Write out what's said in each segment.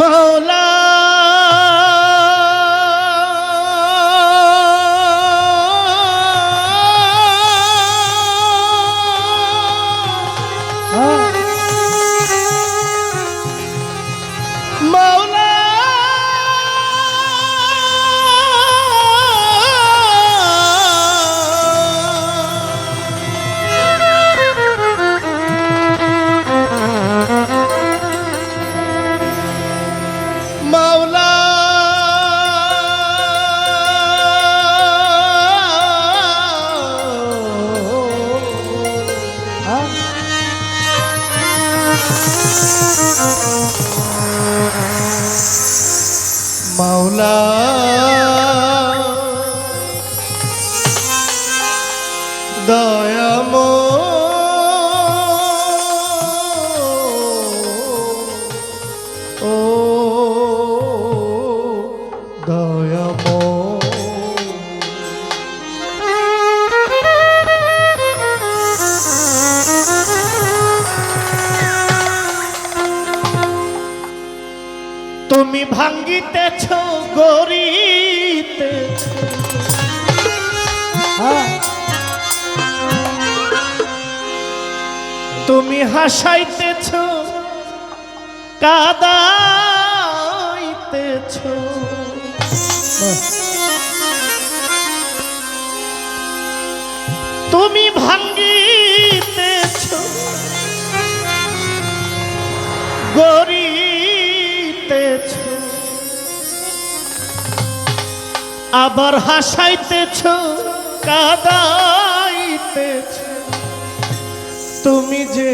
মৌলা মৌলা ভাঙ্গিতেছ গরিতে। তুমি হাসাইতেছ কাদাইতেছ। তুমি ভাঙ্গিতেছ গরিতেছ আবার হাসাইতেছ, কাদাইতেছ। তুমি যে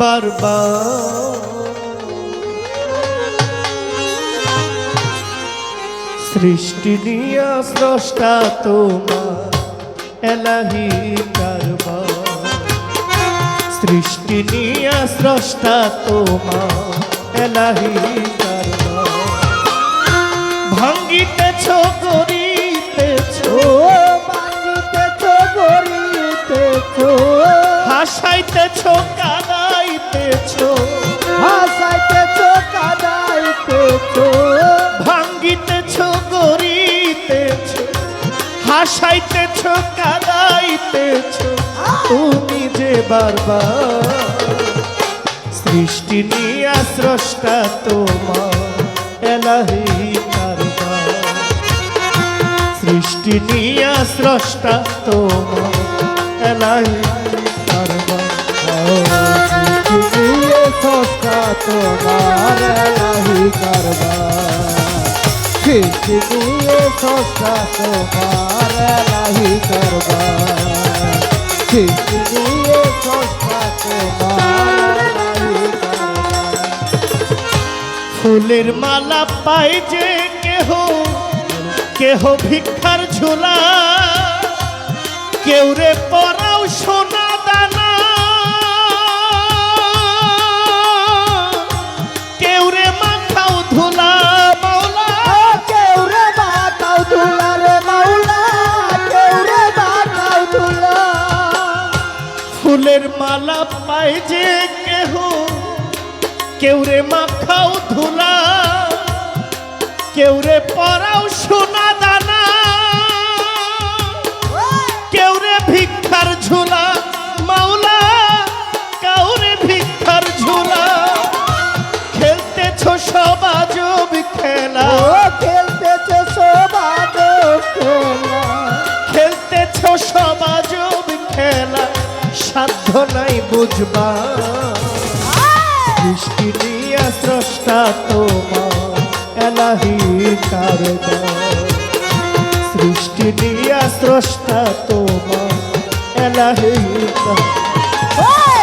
বারবার সৃষ্টি নিয়া স্রষ্টা তোমার এলাহি কারবার। সৃষ্টি নিয়া স্রষ্টা তোমার এলাহি কারবার। ভাঙ্গিতেছ হাসাইতেছ কাদাইতেছ তুমি যে বারবার সৃষ্টি নিয়া স্রষ্টা তোমার, এলাহি কারবার। সৃষ্টি নিয়া স্রষ্টা তোমার, এলাহি কারবার। তোমার লাহি করবার। নিয়ে সস্তা তোমার লাহি করবার। নিয়ে সস্তা তোমার ফুলের মালা পাই যে কেহ কেহ ভিক্ষার ঝোলা। কেউ রে পরাও মালা পাই যে কেহ কেউ রে মাখাও ধুলা কেউ রে পরাও নাই বুঝবা। দৃষ্টি নিয়া স্রষ্টা তোমার এলাহি কারবার। সৃষ্টি নিয়া স্রষ্টা তোমার এলাহি কারবার।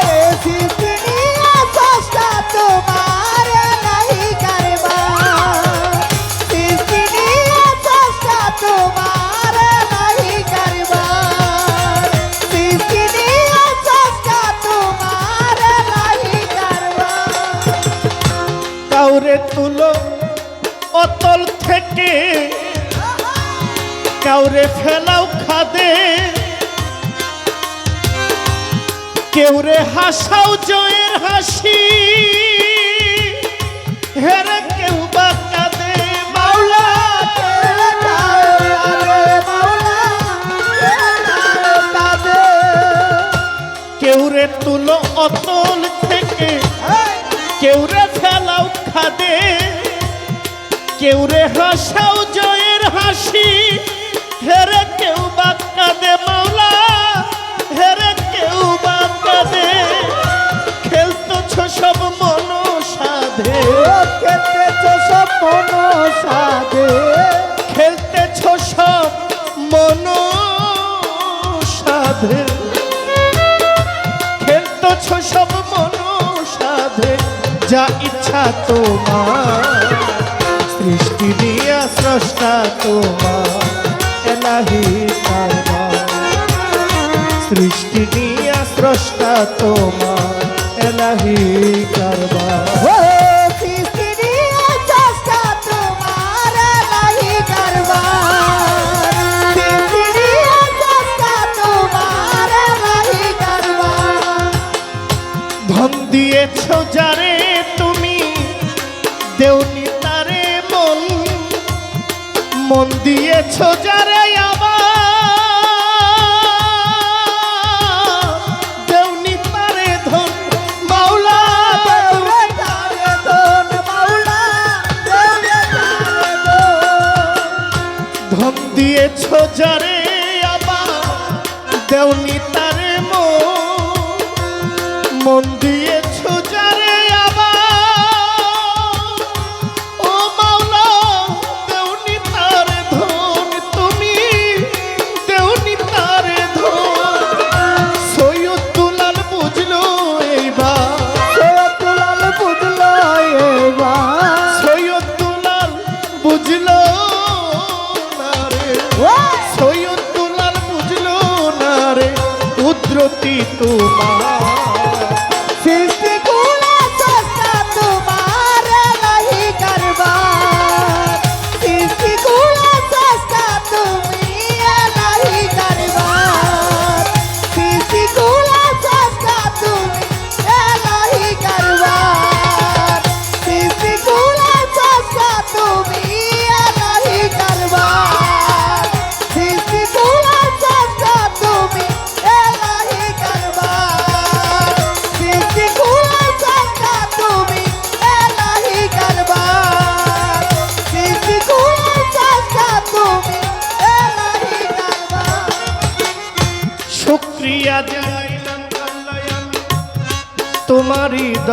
কাউরে ফেলাও খাদে। কেউরে হাসাও জয়ের হাসি। হেরে কেউ বা কাঁদে, মাওলা। কেউরে তুলো অতল থেকে। কেউরে ফেলাও খাদে। কেউরে হাসাও তোমার। সৃষ্টি দিয়া স্রষ্টা তোমার এলাহি সৃষ্টি নিয়া স্রষ্টা তোমার এলাহি কারবার ধন দিয়েছ যারে দেউনি তারে মন মন দিয়েছ যারে আবার। দেউনি তারে ধন, মাওলা দোন ধন দিয়েছ যারে আবার, দেউনি তারে মন মন দিয়েছ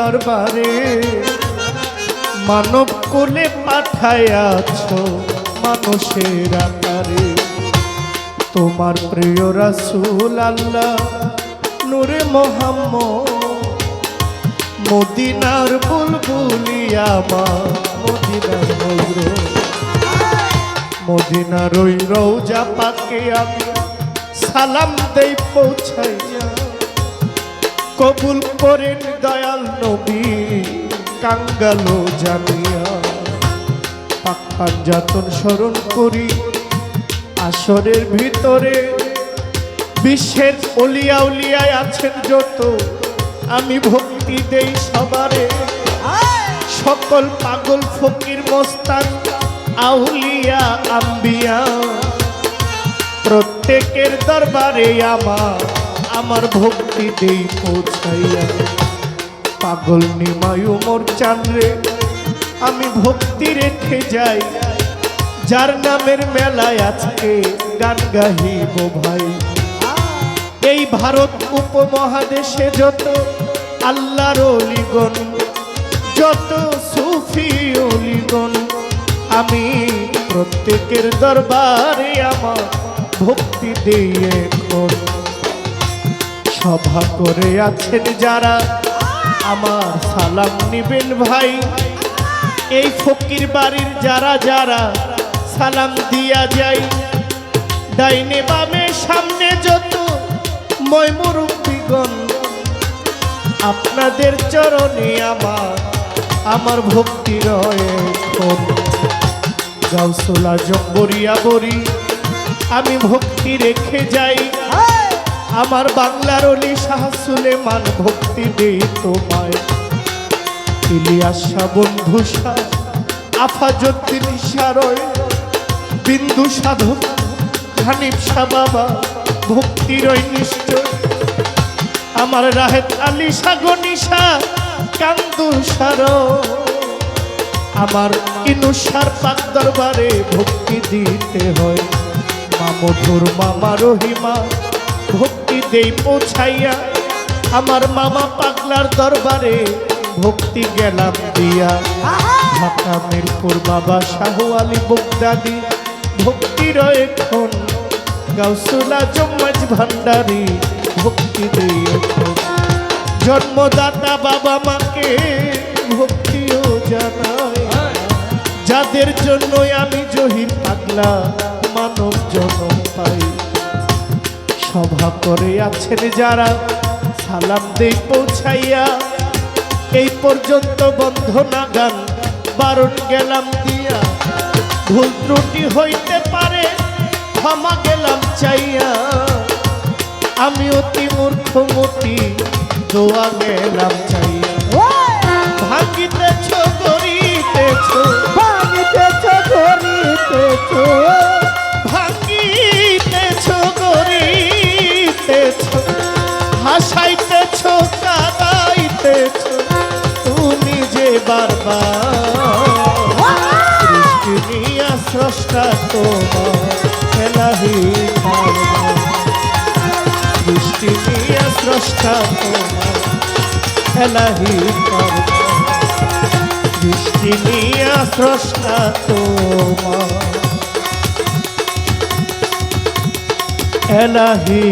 দরবারে মানব কোলে পাঠায়াছ মানুষের আকারে। তোমার প্রিয় রাসূল আল্লাহ, নূরে মোহাম্মদ, মদিনার বুলবুলিয়া মা মদিনার নজর মদিনার ওই রৌজা পাকে আমি সালাম দেই পৌঁছাইয়া। কবুল করেন দয়াল নবী, কাঙ্গালো জানিয়া পাখান যাতন স্মরণ করি। আসরের ভিতরে বিশ্বের অলিয়া উলিয়ায় আছেন যত, আমি ভক্তি দেই সবারে। সকল পাগল ফকির মোস্তান, আউলিয়া, আম্বিয়া, প্রত্যেকের দরবারে আমার আমার ভক্তি দেই পৌঁছাইয়া। পাগল নিমায়ু মোর চান্দ্রে আমি ভক্তি রেখে যাই। যার নামের মেলায় আজকে গান গাহিব ভাই। এই ভারত উপমহাদেশে যত আল্লাহর অলিগণ, যত সুফি অলিগণ, আমি প্রত্যেকের দরবারে আমার ভক্তি দিয়ে সভা করে আছেন যারা, আমার সালাম নিবেন ভাই। এই ফকির বাড়ির যারা যারা, সালাম দিয়া যাই। ডাইনে বামে সামনে যত ময়মুরব্বীগণ আপনাদের চরণে আমার আমার ভক্তি রয়েখন গাউসোলা জম্বরিয়া বরি আমি ভক্তি রেখে যাই। আমার বাংলার অলি শাহ সুলেমান ভক্তি দেই তোমায়। ইলিয়াস শাহ, বন্ধু শাহ আফাজুদ্দিন সারয় বিন্দু সাধক, হানিফ শাহ বাবা ভক্তির নিশ্চয়। আমার রাহেত আলী সাগনিশা কান্দু সার আমার ইনুসার পাক দরবারে ভক্তি দিতে হয়। মা মধুর মামা রহিমা ভক্তি দেই পৌঁছাইয়া আমার মামা পাগলার দরবারে ভক্তি গেলাম দিয়া। ঢাকা মিরপুর বাবা শাহ আলী বগদাদি ভক্তির এখন গাউসুলা জম্মাজ ভান্ডারি ভক্তি দেই এখন। জন্মদাতা বাবা মাকে ভক্তিও জানাই যাদের জন্যই আমি জহির পাগলা মানব জন্ম পাই। সভা করে আছেন যারা, সালাম দেই পৌঁছাইয়া। এই পর্যন্ত বন্ধ না গান বারণ গেলাম দিয়া। ভুল ত্রুটি হইতে পারে, ক্ষমা গেলাম চাইয়া। আমি অতি মূর্খমতি দোয়া গেলাম চাইয়া। ভাঙিতেছ গড়িতেছ ভাঙিতেছ ধরিতেছ স্রষ্টা তোমার খেলাহি তোমার এলাহি